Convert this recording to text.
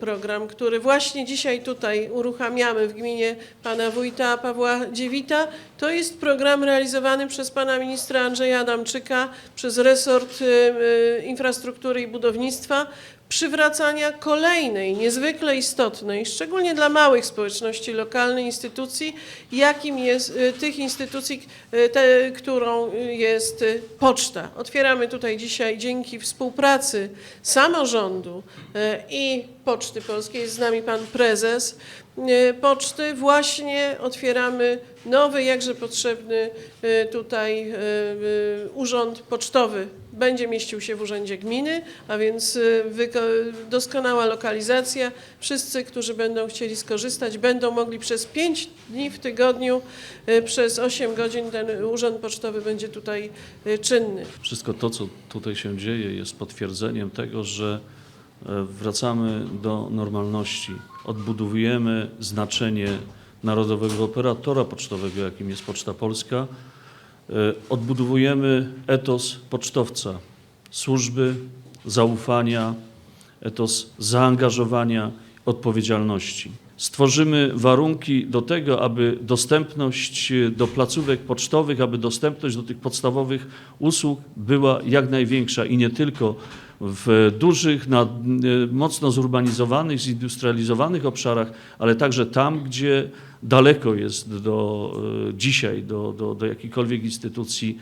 Program, który właśnie dzisiaj tutaj uruchamiamy w gminie pana wójta Pawła Dziewita, to jest program realizowany przez pana ministra Andrzeja Adamczyka, przez resort y, y, infrastruktury i budownictwa, przywracania kolejnej, niezwykle istotnej, szczególnie dla małych społeczności lokalnych instytucji, jakim jest y, tych instytucji, y, te, którą jest y, poczta. Otwieramy tutaj dzisiaj dzięki współpracy samorządu i Poczty Polskiej, jest z nami pan prezes Poczty, właśnie otwieramy nowy, jakże potrzebny y, tutaj y, urząd pocztowy. Będzie mieścił się w urzędzie gminy, a więc doskonała lokalizacja. Wszyscy, którzy będą chcieli skorzystać, będą mogli przez 5 dni w tygodniu, przez 8 godzin ten urząd pocztowy będzie tutaj czynny. Wszystko to, co tutaj się dzieje, jest potwierdzeniem tego, że e, wracamy do normalności. Odbudowujemy znaczenie narodowego operatora pocztowego, jakim jest Poczta Polska. E, Odbudowujemy etos pocztowca, służby, zaufania, etos zaangażowania, odpowiedzialności. Stworzymy warunki do tego, aby dostępność e, do placówek pocztowych, aby dostępność do tych podstawowych usług była jak największa i nie tylko w dużych, na, e, mocno zurbanizowanych, zindustrializowanych obszarach, ale także tam, gdzie daleko jest do, e, dzisiaj do, do, do jakichkolwiek instytucji